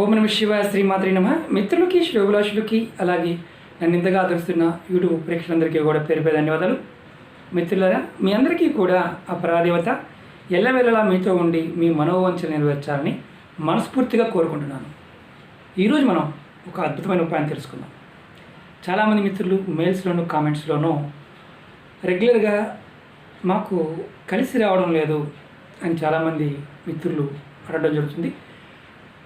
ఓం నమ శివ శ్రీమాత్రి నమ. మిత్రులకి శ్రోభిలాషులకి అలాగే నన్ను ఇంతగా ఆదరిస్తున్న యూట్యూబ్ ప్రేక్షకులందరికీ కూడా పేరు పేరు ధన్యవాదాలు. మిత్రులరా మీ అందరికీ కూడా ఆ పరాదేవత ఎల్లవేళలా మీతో ఉండి మీ మనోవంచలు నెరవేర్చాలని మనస్ఫూర్తిగా కోరుకుంటున్నాను. ఈరోజు మనం ఒక అద్భుతమైన ఉపాయం తెలుసుకుందాం. చాలామంది మిత్రులు మెయిల్స్లోనూ కామెంట్స్లోనూ రెగ్యులర్గా మాకు కలిసి రావడం లేదు అని చాలామంది మిత్రులు అడగడం జరుగుతుంది.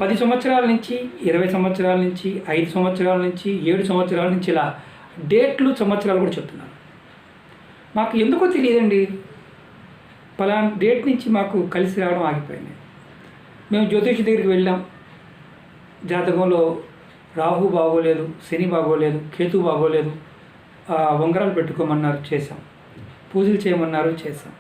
పది సంవత్సరాల నుంచి ఇరవై సంవత్సరాల నుంచి ఐదు సంవత్సరాల నుంచి ఏడు సంవత్సరాల నుంచి ఇలా డేట్లు సంవత్సరాలు కూడా చెప్తున్నారు. మాకు ఎందుకో తెలియదండి. పలానా డేట్ నుంచి మాకు కలిసి రావడం ఆగిపోయింది. మేము జ్యోతిషి దగ్గరికి వెళ్ళాం. జాతకంలో రాహు బాగోలేదు శని బాగోలేదు కేతు బాగోలేదు. ఉంగరాలు పెట్టుకోమన్నారు చేసాం పూజలు చేయమన్నారు చేసాం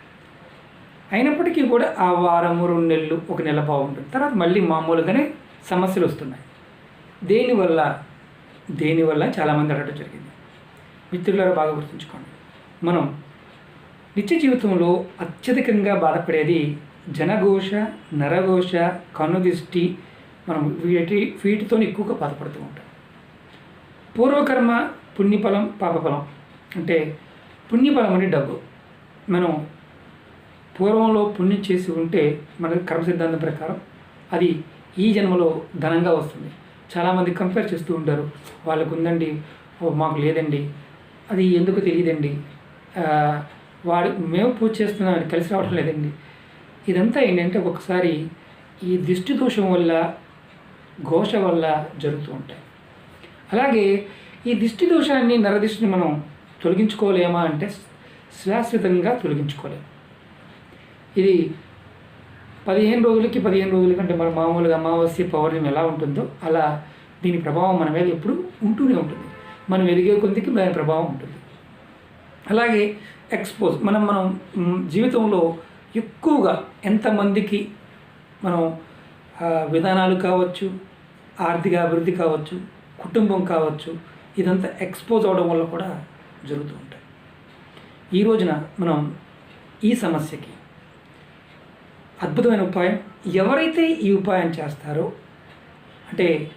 అయినప్పటికీ కూడా ఆ వారము రెండు నెలలు ఒక నెల బాగుంటుంది. తర్వాత మళ్ళీ మామూలుగానే సమస్యలు వస్తున్నాయి. దేనివల్ల దేనివల్ల చాలామంది అడగడం జరిగింది. మిత్రులారా బాగా గుర్తుంచుకోండి. మనం నిత్య జీవితంలో అత్యధికంగా బాధపడేది జనఘోష నరఘోష కనుదిష్టి మనం వీటి వీటితో ఎక్కువగా బాధపడుతూ ఉంటాం. పూర్వకర్మ పుణ్యఫలం పాపఫలం. అంటే పుణ్యఫలం అంటే డబ్బు. మనం పూర్వంలో పుణ్యం చేసి ఉంటే మన కర్మ సిద్ధాంతం ప్రకారం అది ఈ జన్మలో ధనంగా వస్తుంది. చాలామంది కంపేర్ చేస్తూ ఉంటారు. వాళ్ళకు ఉందండి ఓ మాకు లేదండి అది ఎందుకు తెలియదండి? వాడు మేము పూజ చేస్తున్నాం కలిసి రావడం లేదండి. ఇదంతా ఏంటంటే ఒకసారి ఈ దిష్టి దోషం వల్ల ఘోష వల్ల జరుగుతూ ఉంటాయి. అలాగే ఈ దిష్టి దోషాన్ని నరదిష్టిని మనం తొలగించుకోలేమా అంటే శాశ్వతంగా తొలగించుకోలేము ఇది పదిహేను రోజులకి పదిహేను రోజుల కంటే మన మామూలుగా అమావాస్య పౌర్ణమి ఎలా ఉంటుందో అలా దీని ప్రభావం మన మీద ఎప్పుడు ఉంటూనే ఉంటుంది. మనం ఎదిగే కొద్దికి దాని ప్రభావం ఉంటుంది. అలాగే ఎక్స్పోజ్ మనం మనం జీవితంలో ఎక్కువగా ఎంతమందికి మనం విధానాలు కావచ్చు ఆర్థిక అభివృద్ధి కావచ్చు కుటుంబం కావచ్చు ఇదంతా ఎక్స్పోజ్ అవడం వల్ల కూడా జరుగుతూ ఉంటాయి. ఈ రోజున మనం ఈ సమస్యకి అద్భుతమైన ఉపాయం. ఎవరైతే ఈ ఉపాయం చేస్తారో అంటే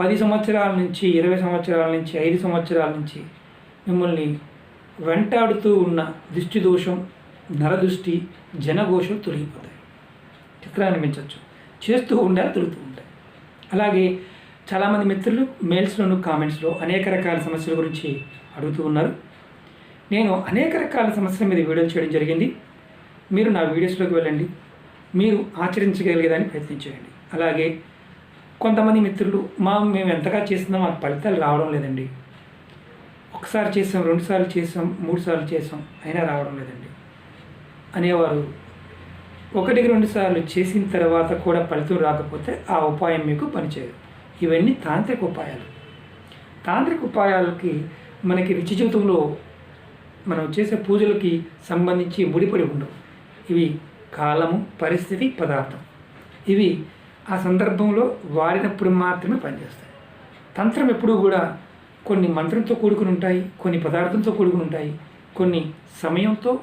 పది సంవత్సరాల నుంచి ఇరవై సంవత్సరాల నుంచి ఐదు సంవత్సరాల నుంచి మిమ్మల్ని వెంటాడుతూ ఉన్న దిష్టి దోషం నరదృష్టి జనఘోషం తొలగిపోతాయి. చక్రాన్ని మించవచ్చు చేస్తూ ఉండే తొలుగుతూ ఉంటాయి అలాగే చాలామంది మిత్రులు మెయిల్స్లోను కామెంట్స్లో అనేక రకాల సమస్యల గురించి అడుగుతూ ఉన్నారు. నేను అనేక రకాల సమస్యల మీద వీడియోలు చేయడం జరిగింది. మీరు నా వీడియోస్లోకి వెళ్ళండి. మీరు ఆచరించగలిగేదాన్ని ప్రయత్నించేయండి అలాగే కొంతమంది మిత్రులు మా మేము ఎంతగా చేసినా మాకు ఫలితాలు రావడం లేదండి. ఒకసారి చేసాం రెండుసార్లు చేసాం మూడు సార్లు చేసాం అయినా రావడం లేదండి. అనేవారు ఒకటికి రెండు సార్లు చేసిన తర్వాత కూడా ఫలితం రాకపోతే ఆ ఉపాయం మీకు పనిచేయదు. ఇవన్నీ తాంత్రిక ఉపాయాలు. తాంత్రిక ఉపాయాలకి మనకి రుచి జీవితంలో మనం చేసే పూజలకి సంబంధించి ముడిపడి ఉండవు. ఇవి కాలము పరిస్థితి పదార్థం. ఇవి ఆ సందర్భంలో వాడినప్పుడు మాత్రమే పనిచేస్తాయి. తంత్రం ఎప్పుడూ కూడా కొన్ని మంత్రంతో కూడుకుని ఉంటాయి కొన్ని పదార్థంతో కూడుకుని ఉంటాయి కొన్ని సమయంతో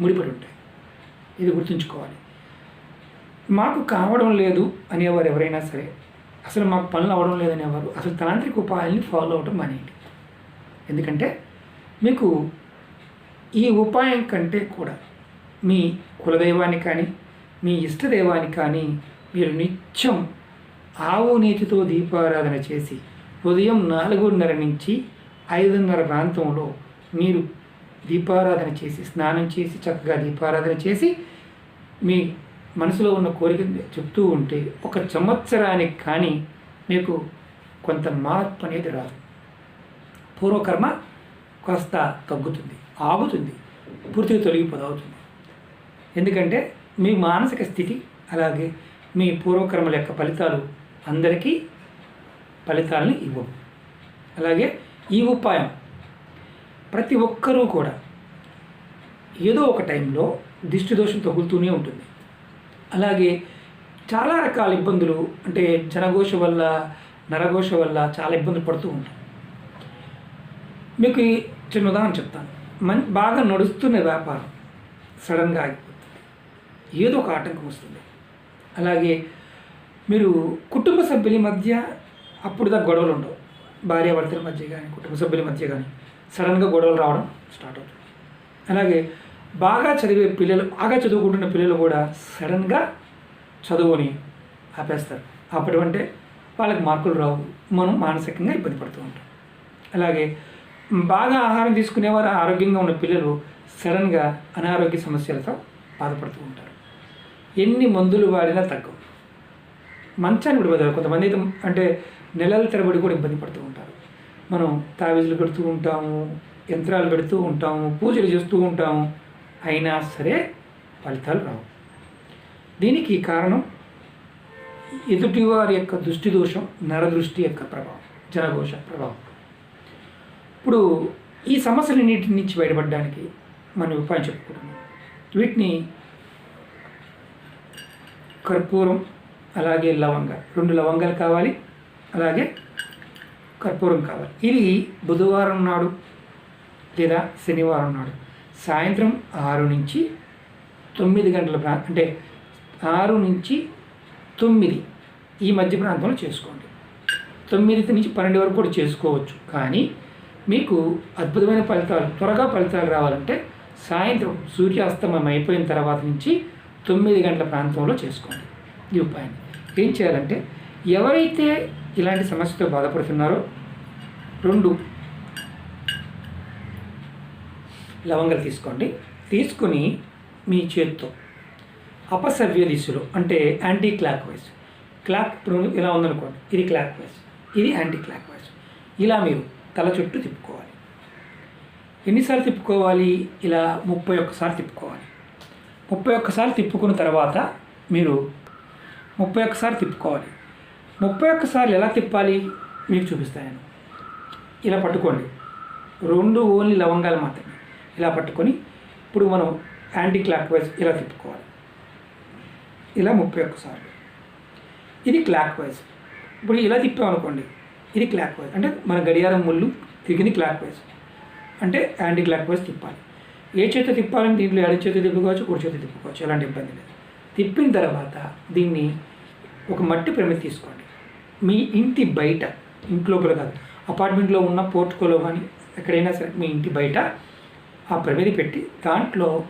ముడిపడి ఉంటాయి. ఇది గుర్తుంచుకోవాలి. మాకు కావడం లేదు అనేవారు ఎవరైనా సరే. అసలు మాకు పనులు అవ్వడం లేదనేవారు అసలు తాంత్రిక ఉపాయాల్ని ఫాలో అవడం మానేయండి. ఎందుకంటే మీకు ఈ ఉపాయం కంటే కూడా మీ కులదైవాన్ని కానీ మీ ఇష్టదైవాన్ని కానీ మీరు నిత్యం ఆవు నీతితో దీపారాధన చేసి ఉదయం నాలుగున్నర నుంచి ఐదున్నర ప్రాంతంలో మీరు దీపారాధన చేసి స్నానం చేసి చక్కగా దీపారాధన చేసి మీ మనసులో ఉన్న కోరిక చెప్తూ ఉంటే ఒక సంవత్సరానికి కానీ మీకు కొంత మార్పు అనేది రాదు. పూర్వకర్మ కాస్త తగ్గుతుంది ఆగుతుంది పూర్తిగా తొలగిపోదవుతుంది ఎందుకంటే మీ మానసిక స్థితి అలాగే మీ పూర్వకర్మల యొక్క ఫలితాలు అందరికీ ఫలితాలను ఇవ్వవు. అలాగే ఈ ఉపాయం ప్రతి ఒక్కరూ కూడా ఏదో ఒక టైంలో దిష్టి దోషం తగులుతూనే ఉంటుంది. అలాగే చాలా రకాల ఇబ్బందులు అంటే జనఘోష వల్ల నరఘోష వల్ల చాలా ఇబ్బందులు పడుతూ ఉంటాం మీకు చిన్న ఉదాహరణ చెప్తాను. మన్ బాగా నడుస్తున్న వ్యాపారం సడన్గా ఏదో ఒక ఆటంకం వస్తుంది. అలాగే మీరు కుటుంబ సభ్యుల మధ్య అప్పుడు దాకా గొడవలు ఉండవు. భార్యాభర్తల మధ్య కానీ కుటుంబ సభ్యుల మధ్య కానీ సడన్గా గొడవలు రావడం స్టార్ట్ అవుతుంది. అలాగే బాగా చదివే పిల్లలు బాగా చదువుకుంటున్న పిల్లలు కూడా సడన్గా చదువుని ఆపేస్తారు. అప్పటివంటే అంటే వాళ్ళకి మార్కులు రావు. మనం మానసికంగా ఇబ్బంది పడుతూ ఉంటాం. అలాగే బాగా ఆహారం తీసుకునేవారు ఆరోగ్యంగా ఉన్న పిల్లలు సడన్గా అనారోగ్య సమస్యలతో బాధపడుతూ ఉంటారు. ఎన్ని మందులు వాడినా తగ్గవు. మంచాన్ని కూడా కొంతమంది అయితే అంటే నెలల తరబడి కూడా ఇబ్బంది పడుతూ ఉంటారు. మనం తావీజులు పెడుతూ ఉంటాము యంత్రాలు పెడుతూ ఉంటాము పూజలు చేస్తూ ఉంటాము. అయినా సరే ఫలితాలు రావు. దీనికి కారణం ఎదుటివారి యొక్క దృష్టి దోషం నరదృష్టి యొక్క ప్రభావం జనఘోష ప్రభావం. ఇప్పుడు ఈ సమస్యలన్నిటి నుంచి బయటపడడానికి మనం ఉపాయం చెప్పుకుంటున్నాం. వీటిని కర్పూరం అలాగే లవంగ. రెండు లవంగాలు కావాలి అలాగే కర్పూరం కావాలి. ఇది బుధవారం నాడు లేదా శనివారం నాడు సాయంత్రం ఆరు నుంచి తొమ్మిది గంటల ప్రా అంటే ఆరు నుంచి తొమ్మిది ఈ మధ్య ప్రాంతంలో చేసుకోండి. తొమ్మిది నుంచి పన్నెండు వరకు కూడా చేసుకోవచ్చు. కానీ మీకు అద్భుతమైన ఫలితాలు త్వరగా ఫలితాలు రావాలంటే సాయంత్రం సూర్యాస్తమయం అయిపోయిన తర్వాత నుంచి తొమ్మిది గంటల ప్రాంతంలో చేసుకోండి. ఈ ఉపాయాన్ని ఏం చేయాలంటే ఎవరైతే ఇలాంటి సమస్యతో బాధపడుతున్నారో రెండు లవంగాలు తీసుకోండి. తీసుకుని మీ చేతితో అపసవ్య దిశలో అంటే యాంటీ క్లాక్ వైజ్ క్లాక్ ఇప్పుడు ఇలా ఉందనుకోండి ఇది క్లాక్ వైజ్ ఇది యాంటీ క్లాక్ వైజ్ ఇలా మీరు తల చుట్టూ తిప్పుకోవాలి. ఎన్నిసార్లు తిప్పుకోవాలి? ఇలా ముప్పై ఒక్కసారి తిప్పుకోవాలి. ముప్పై ఒక్కసారి తిప్పుకున్న తర్వాత మీరు ముప్పై ఒక్కసారి తిప్పుకోవాలి. ముప్పై ఒక్కసార్లు ఎలా తిప్పాలి? మీకు చూపిస్తాను ఇలా పట్టుకోండి. రెండు ఓన్లీ లవంగాలు మాత్రమే. ఇలా పట్టుకొని ఇప్పుడు మనం యాంటీ క్లాక్ వైజ్ ఇలా తిప్పుకోవాలి. ఇలా ముప్పై ఒక్కసార్లు. ఇది క్లాక్ వైజ్ ఇప్పుడు ఇలా తిప్పామనుకోండి ఇది క్లాక్ వైజ్ అంటే మన గడియారం ముళ్ళు తిరిగింది క్లాక్ వైజ్ అంటే యాంటీ క్లాక్ వైజ్ తిప్పాలి. ఏ చేత తిప్పాలని దీంట్లో ఎడ చేతి తిప్పుకోవచ్చు కుడి చేతి తిప్పుకోవచ్చు ఎలాంటి ఇబ్బంది లేదు. తిప్పిన తర్వాత దీన్ని ఒక మట్టి ప్రమిది తీసుకోండి. మీ ఇంటి బయట ఇంట్లోపల కాదు అపార్ట్మెంట్లో ఉన్న పోర్టుకోలో కానీ ఎక్కడైనా సరే మీ ఇంటి బయట ఆ ప్రమిది పెట్టి దాంట్లో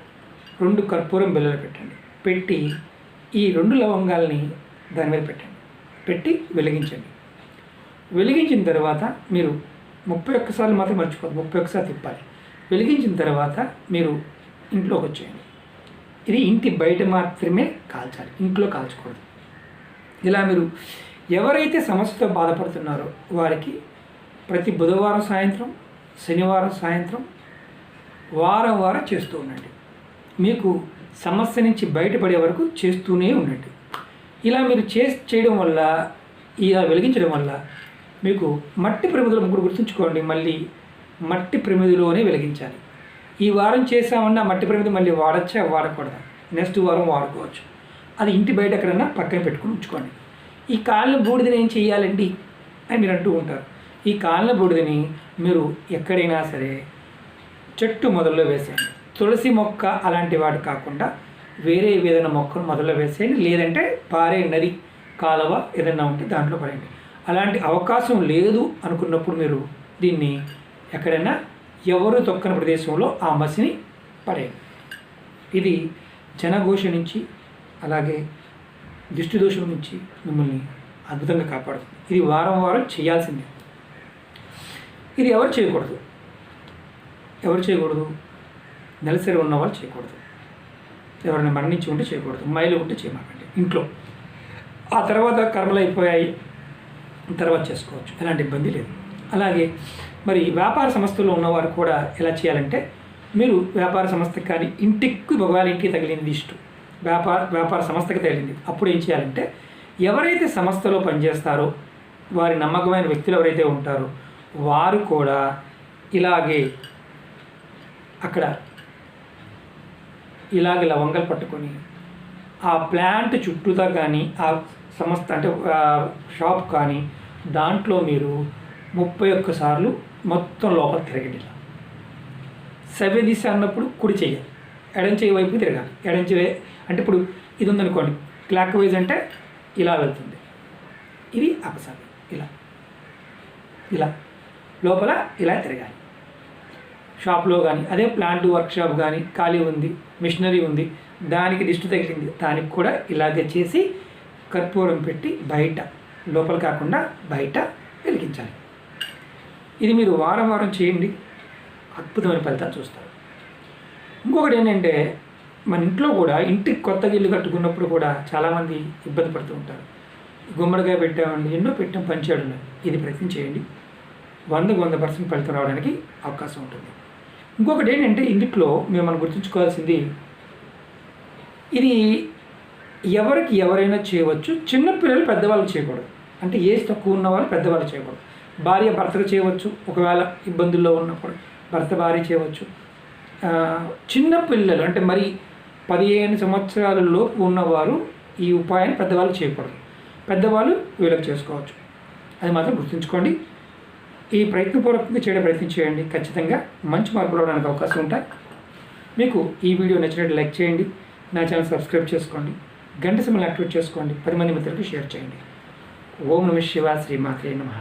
రెండు కర్పూరం బిల్లలు పెట్టండి. పెట్టి ఈ రెండు లవంగాల్ని దాని మీద పెట్టండి. పెట్టి వెలిగించండి. వెలిగించిన తర్వాత మీరు ముప్పై ఒక్కసార్లు మాత్రం మర్చిపోదు ముప్పై ఒక్కసారి తిప్పాలి. వెలిగించిన తర్వాత మీరు ఇంట్లోకి వచ్చేయండి. ఇది ఇంటి బయట మాత్రమే కాల్చాలి. ఇంట్లో కాల్చకూడదు. ఇలా మీరు ఎవరైతే సమస్యతో బాధపడుతున్నారో వారికి ప్రతి బుధవారం సాయంత్రం శనివారం సాయంత్రం వారం వారం చేస్తూ ఉండండి. మీకు సమస్య నుంచి బయటపడే వరకు చేస్తూనే ఉండండి. ఇలా మీరు చే చేయడం వల్ల ఇలా వెలిగించడం వల్ల మీకు మట్టి ప్రమిదలు ముగ్గురు గుర్తుంచుకోండి. మళ్ళీ మట్టి ప్రమిదిలోనే వెలిగించాలి. ఈ వారం చేసామన్నా మట్టి ప్రమిది మళ్ళీ వాడచ్చా? వాడకూడదా? నెక్స్ట్ వారం వాడుకోవచ్చు. అది ఇంటి బయట ఎక్కడన్నా పక్కన పెట్టుకుని ఉంచుకోండి. ఈ కాళ్ళ బూడిదని ఏం చేయాలండి అని మీరు అంటూ ఉంటారు. ఈ కాళ్ళ బూడిదని మీరు ఎక్కడైనా సరే చెట్టు మొదల్లో వేసేయండి. తులసి మొక్క అలాంటి వాడు కాకుండా వేరే ఏదైనా మొక్కను మొదల్లో వేసేయండి. లేదంటే పారే నది కాలువ ఏదైనా ఉంటే దాంట్లో పడండి అలాంటి అవకాశం లేదు అనుకున్నప్పుడు మీరు దీన్ని ఎక్కడైనా ఎవరు తొక్కని ప్రదేశంలో ఆ మసిని పడేయండి ఇది జనఘోష నుంచి అలాగే దిష్టి దోషం నుంచి మిమ్మల్ని అద్భుతంగా కాపాడుతుంది. ఇది వారం వారం చేయాల్సిందే. ఇది ఎవరు చేయకూడదు? ఎవరు చేయకూడదు? నెలసరి ఉన్న వాళ్ళు చేయకూడదు. ఎవరైనా మరణించి ఉంటే చేయకూడదు. మైలు ఉంటే చేయమాకండి. ఇంట్లో. ఆ తర్వాత కర్మలు అయిపోయాయి. తర్వాత చేసుకోవచ్చు. ఎలాంటి ఇబ్బంది లేదు. అలాగే మరి వ్యాపార సంస్థలో ఉన్నవారు కూడా ఎలా చేయాలంటే మీరు వ్యాపార సంస్థకి కానీ ఇంటికి ఒకవేళ తగిలింది ఇష్టు వ్యాపార వ్యాపార సంస్థకి తగిలింది అప్పుడు ఏం చేయాలంటే ఎవరైతే సంస్థలో పనిచేస్తారో వారి నమ్మకమైన వ్యక్తులు ఎవరైతే ఉంటారో వారు కూడా ఇలాగే అక్కడ ఇలాగే లవంగలు పట్టుకొని ఆ ప్లాంట్ చుట్టూతా కానీ ఆ సంస్థ అంటే షాప్ కానీ దాంట్లో మీరు ముప్పై ఒక్కసార్లు మొత్తం లోపల తిరగండి ఇలా. సవ్య దిశ అన్నప్పుడు కుడి చేయాలి ఎడం చేయి వైపు తిరగాలి. ఎడం చేయి అంటే ఇప్పుడు ఇది ఉందనుకోండి క్లాక్ వైజ్ అంటే ఇలా వెళ్తుంది. ఇది అపసవ్యం. ఇలా. ఇలా. లోపల ఇలా తిరగాలి. షాప్లో కానీ అదే ప్లాంట్ వర్క్షాప్ కానీ ఖాళీ ఉంది మిషనరీ ఉంది దానికి దిష్టి తగిలింది దానికి కూడా ఇలాగే చేసి కర్పూరం పెట్టి బయట లోపల కాకుండా బయట వెలిగించాలి. ఇది మీరు వారం వారం చేయండి. అద్భుతమైన ఫలితాలు చూస్తారు. ఇంకొకటి ఏంటంటే మన ఇంట్లో కూడా ఇంటికి కొత్తగా ఇల్లు కట్టుకున్నప్పుడు కూడా చాలామంది ఇబ్బంది పడుతూ ఉంటారు. గుమ్మడికాయ పెట్టామండి ఎన్నో పెట్టాం పనిచేయడం ఇది ప్రయత్నం చేయండి. వందకు వంద పర్సెంట్ ఫలితం రావడానికి అవకాశం ఉంటుంది. ఇంకొకటి ఏంటంటే ఇంట్లో మేము మనం గుర్తుంచుకోవాల్సింది ఇది ఎవరికి ఎవరైనా చేయవచ్చు. చిన్నపిల్లలు పెద్దవాళ్ళు చేయకూడదు. అంటే ఏజ్ తక్కువ ఉన్న వాళ్ళు పెద్దవాళ్ళు చేయకూడదు. భార్య భర్తకు చేయవచ్చు ఒకవేళ ఇబ్బందుల్లో ఉన్నప్పుడు భర్త భార్య చేయవచ్చు. చిన్న పిల్లలు అంటే మరి పదిహేను సంవత్సరాల లోపు ఉన్నవారు ఈ ఉపాయాన్ని పెద్దవాళ్ళు చేయకూడదు. పెద్దవాళ్ళు వీళ్ళకి చేసుకోవచ్చు. అది మాత్రం గుర్తుంచుకోండి. ఈ ప్రయత్నపూర్వకంగా చేయడం ప్రయత్నం చేయండి. ఖచ్చితంగా మంచి మార్పులు అవడానికి అవకాశం ఉంటాయి. మీకు ఈ వీడియో నచ్చినట్టు లైక్ చేయండి. నా ఛానల్ సబ్స్క్రైబ్ చేసుకోండి. గంట సమయం యాక్టివేట్ చేసుకోండి. పది మంది మిత్రులకు షేర్ చేయండి. ఓం నమ శివ శ్రీమాత్రే నమ.